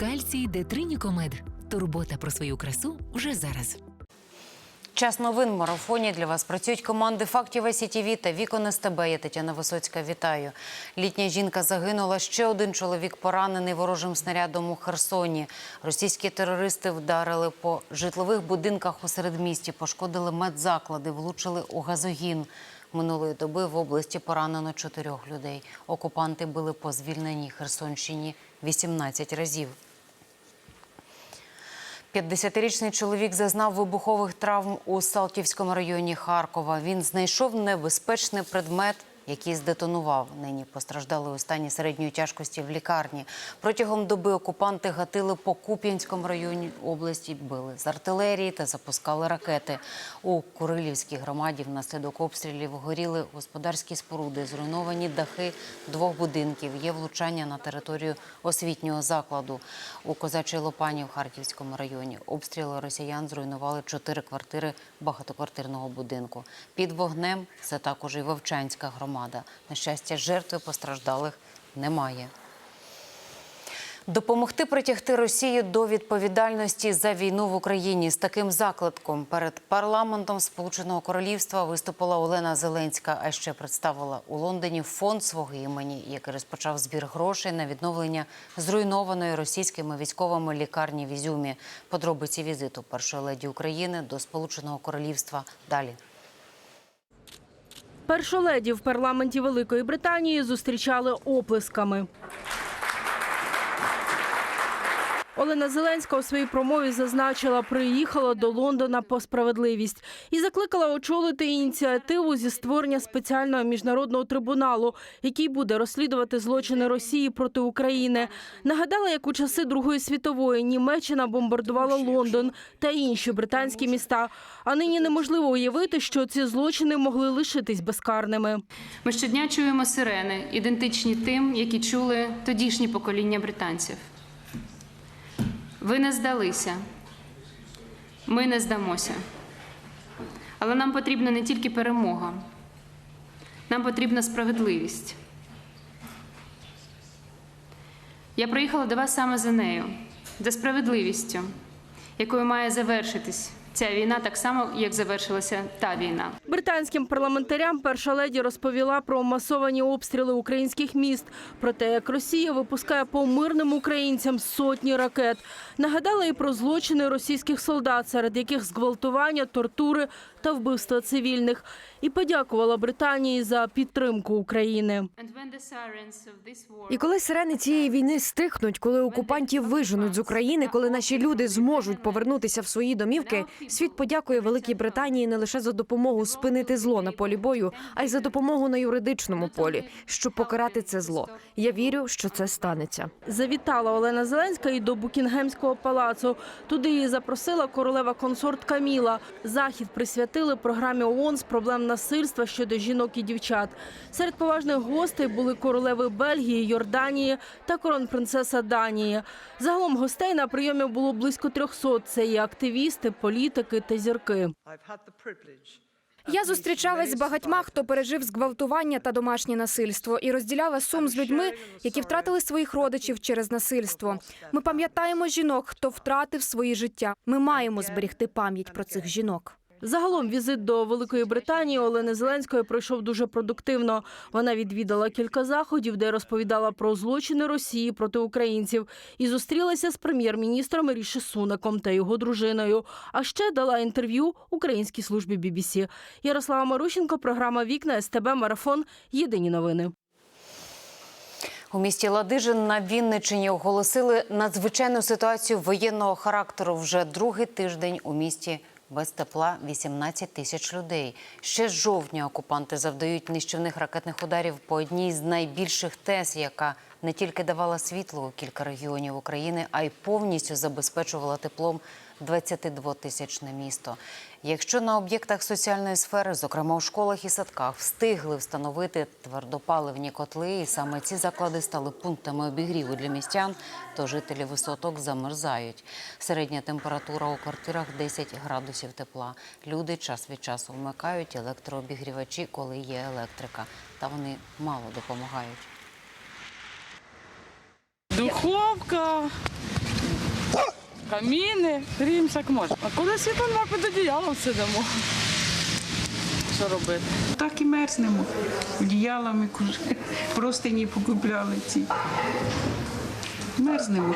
Кальцій Детринікомед. Турбота про свою красу вже зараз. Час новин в марафоні для вас працюють команди фактів СІТІВІ та Вікон СТБ. Я Тетяна Висоцька. Вітаю. Літня жінка загинула. Ще один чоловік поранений ворожим снарядом у Херсоні. Російські терористи вдарили по житлових будинках у середмісті, пошкодили медзаклади, влучили у газогін. Минулої доби в області поранено чотирьох людей. Окупанти били по звільненій Херсонщині 18 разів. 50-річний чоловік зазнав вибухових травм у Салтівському районі Харкова. Він знайшов небезпечний предмет, який здетонував. Нині постраждали у стані середньої тяжкості в лікарні. Протягом доби окупанти гатили по Куп'янському районі області, били з артилерії та запускали ракети. У Курилівській громаді внаслідок обстрілів горіли господарські споруди, зруйновані дахи двох будинків. Є влучання на територію освітнього закладу. У Козачій Лопані в Харківському районі обстріли росіян зруйнували чотири квартири багатоквартирного будинку. Під вогнем це також і Вовчанська громада. На щастя, жертви постраждалих немає. Допомогти притягти Росію до відповідальності за війну в Україні з таким закликом перед парламентом Сполученого Королівства виступила Олена Зеленська. А ще представила у Лондоні фонд свого імені, який розпочав збір грошей на відновлення зруйнованої російськими військовими лікарні в Ізюмі. Подробиці візиту першої леді України до Сполученого Королівства далі. Першу в парламенті Великої Британії зустрічали оплесками. Олена Зеленська у своїй промові зазначила, приїхала до Лондона по справедливість і закликала очолити ініціативу зі створення спеціального міжнародного трибуналу, який буде розслідувати злочини Росії проти України. Нагадала, як у часи Другої світової Німеччина бомбардувала Лондон та інші британські міста. А нині неможливо уявити, що ці злочини могли лишитись безкарними. Ми щодня чуємо сирени, ідентичні тим, які чули тодішні покоління британців. Ви не здалися, ми не здамося. Але нам потрібна не тільки перемога, нам потрібна справедливість. Я приїхала до вас саме за нею, за справедливістю, якою має завершитись ця війна так само, як завершилася та війна. Британським парламентарям перша леді розповіла про масовані обстріли українських міст, про те, як Росія випускає по мирним українцям сотні ракет. Нагадала і про злочини російських солдат, серед яких зґвалтування, тортури та вбивства цивільних. І подякувала Британії за підтримку України. І коли сирени цієї війни стихнуть, коли окупантів виженуть з України, коли наші люди зможуть повернутися в свої домівки, світ подякує Великій Британії не лише за допомогу спинити зло на полі бою, а й за допомогу на юридичному полі, щоб покарати це зло. Я вірю, що це станеться. Завітала Олена Зеленська і до Букінгемського палацу. Туди її запросила королева консорт Каміла. Захід присвятили програмі ООН з проблем насильства щодо жінок і дівчат. Серед поважних гостей були королеви Бельгії, Йорданії та коронпринцеса Данії. Загалом гостей на прийомі було близько 300. Це і активісти, політики та зірки. Я зустрічалась з багатьма, хто пережив зґвалтування та домашнє насильство, і розділяла сум з людьми, які втратили своїх родичів через насильство. Ми пам'ятаємо жінок, хто втратив свої життя. Ми маємо зберегти пам'ять про цих жінок. Загалом візит до Великої Британії Олени Зеленської пройшов дуже продуктивно. Вона відвідала кілька заходів, де розповідала про злочини Росії проти українців, і зустрілася з прем'єр-міністром Ріші Сунаком та його дружиною. А ще дала інтерв'ю українській службі BBC. Ярослава Марущенко, програма Вікна СТБ Марафон. Єдині новини. У місті Ладижин на Вінниччині оголосили надзвичайну ситуацію воєнного характеру. Вже другий тиждень у місті без тепла 18 тисяч людей. Ще з жовтня окупанти завдають нищівних ракетних ударів по одній з найбільших ТЕС, яка не тільки давала світло у кілька регіонів України, а й повністю забезпечувала теплом 22-тисячне місто. Якщо на об'єктах соціальної сфери, зокрема у школах і садках, встигли встановити твердопаливні котли, і саме ці заклади стали пунктами обігріву для містян, то жителі висоток замерзають. Середня температура у квартирах 10 градусів тепла. Люди час від часу вмикають електрообігрівачі, коли є електрика, та вони мало допомагають. Духовка, каміни, гріємося як можна. А коли світло нема, під одіялом сидимо. Що робити? Так і мерзнемо. Одіялами просто простині покупляли ці. Мерзнемо.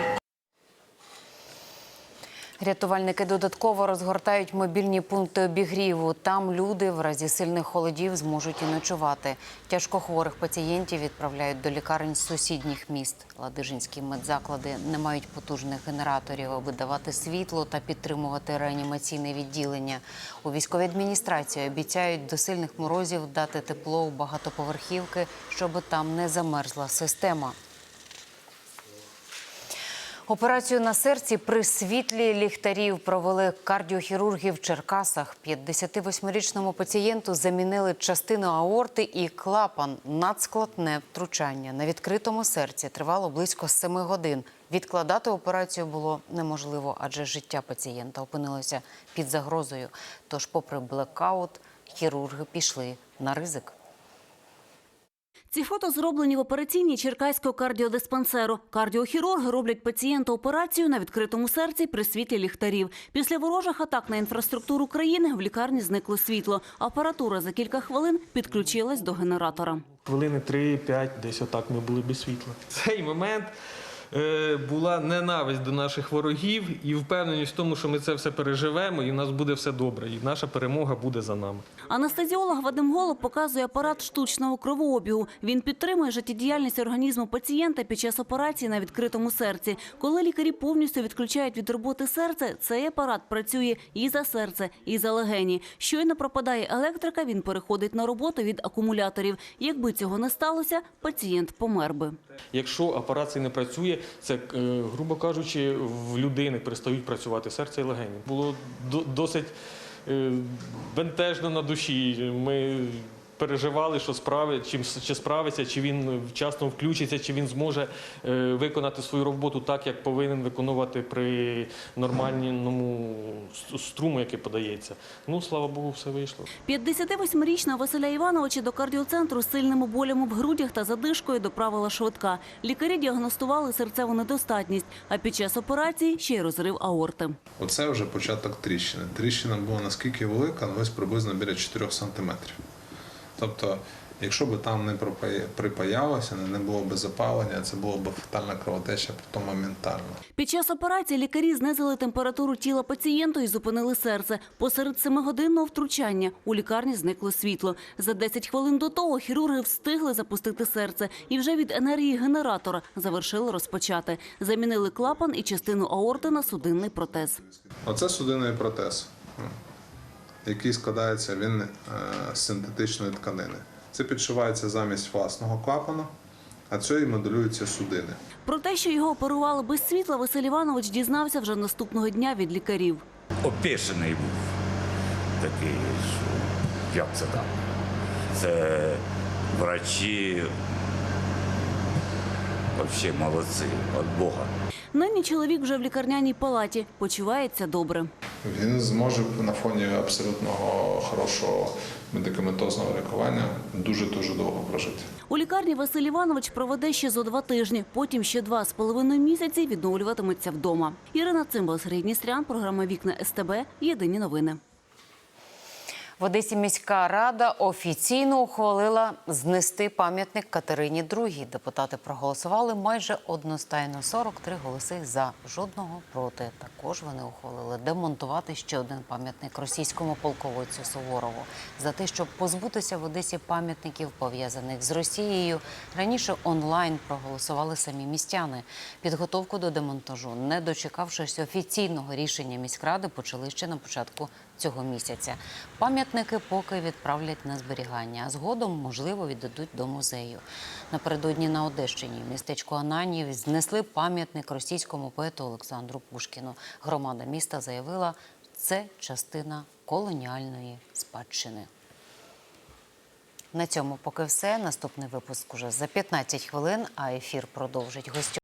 Рятувальники додатково розгортають мобільні пункти обігріву. Там люди в разі сильних холодів зможуть і ночувати. Тяжкохворих пацієнтів відправляють до лікарень з сусідніх міст. Ладижинські медзаклади не мають потужних генераторів, аби давати світло та підтримувати реанімаційне відділення. У військовій адміністрації обіцяють до сильних морозів дати тепло у багатоповерхівки, щоб там не замерзла система. Операцію на серці при світлі ліхтарів провели кардіохірурги в Черкасах. 58-річному пацієнту замінили частину аорти і клапан. Надскладне втручання на відкритому серці тривало близько 7 годин. Відкладати операцію було неможливо, адже життя пацієнта опинилося під загрозою. Тож, попри блекаут, хірурги пішли на ризик. Ці фото зроблені в операційній Черкаського кардіодиспансеру. Кардіохірурги роблять пацієнту операцію на відкритому серці при світлі ліхтарів. Після ворожих атак на інфраструктуру країни в лікарні зникло світло. Апаратура за кілька хвилин підключилась до генератора. Хвилини 3-5, десь отак ми були без світла. Цей момент була ненависть до наших ворогів і впевненість в тому, що ми це все переживемо, і в нас буде все добре, і наша перемога буде за нами. Анестезіолог Вадим Голуб показує апарат штучного кровообігу. Він підтримує життєдіяльність організму пацієнта під час операції на відкритому серці. Коли лікарі повністю відключають від роботи серце, цей апарат працює і за серце, і за легені. Щойно пропадає електрика, він переходить на роботу від акумуляторів. Якби цього не сталося, пацієнт помер би. Якщо апарат цей не працює, це, е, грубо кажучи, в людини перестають працювати серце і легені. Було досить е, бентежно на душі. Ми переживали, що справи, чим чи справиться, чи він вчасно включиться, чи він зможе е, виконати свою роботу так, як повинен виконувати при нормальному струму, який подається. Ну, слава Богу, все вийшло. 58-річного Василя Івановича до кардіоцентру з сильними болями в грудях та задишкою доправила швидка. Лікарі діагностували серцеву недостатність, а під час операції ще й розрив аорти. Оце вже початок тріщини. Тріщина була наскільки велика, ну ось приблизно біля 4 сантиметрів. Тобто, якщо б там не припаялося, не було б запалення, це було б фатальна кровотеча, потім моментально. Під час операції лікарі знизили температуру тіла пацієнту і зупинили серце. Посеред семигодинного втручання у лікарні зникло світло. За 10 хвилин до того хірурги встигли запустити серце і вже від енергії генератора завершили розпочати. Замінили клапан і частину аорти на судинний протез. Оце судинний протез, який складається він е, з синтетичної тканини. Це підшивається замість власного клапана, а це і моделюються судини. Про те, що його оперували без світла, Василь Іванович дізнався вже наступного дня від лікарів. опішений був. Такий, що як це так? Це врачі взагалі молодці від Бога. Нині чоловік вже в лікарняній палаті, почувається добре. Він зможе на фоні абсолютного хорошого медикаментозного лікування дуже дуже довго прожити. У лікарні Василь Іванович проведе ще зо два тижні, потім ще два з половиною місяці відновлюватиметься вдома. Ірина Цимбал, Сергій Дністрян, програма Вікна СТБ. Єдині новини. В Одесі міська рада офіційно ухвалила знести пам'ятник Катерині II. Депутати проголосували майже одностайно 43 голоси за, жодного проти. Також вони ухвалили демонтувати ще один пам'ятник російському полководцю Суворову. За те, щоб позбутися в Одесі пам'ятників, пов'язаних з Росією, раніше онлайн проголосували самі містяни. Підготовку до демонтажу, не дочекавшись офіційного рішення міськради, почали ще на початку цього місяця. Пам'ятники поки відправлять на зберігання, а згодом, можливо, віддадуть до музею. Напередодні на Одещині в містечку Ананів знесли пам'ятник російському поету Олександру Пушкіну. Громада міста заявила, це частина колоніальної спадщини. На цьому поки все. Наступний випуск уже за 15 хвилин, а ефір продовжить гостю.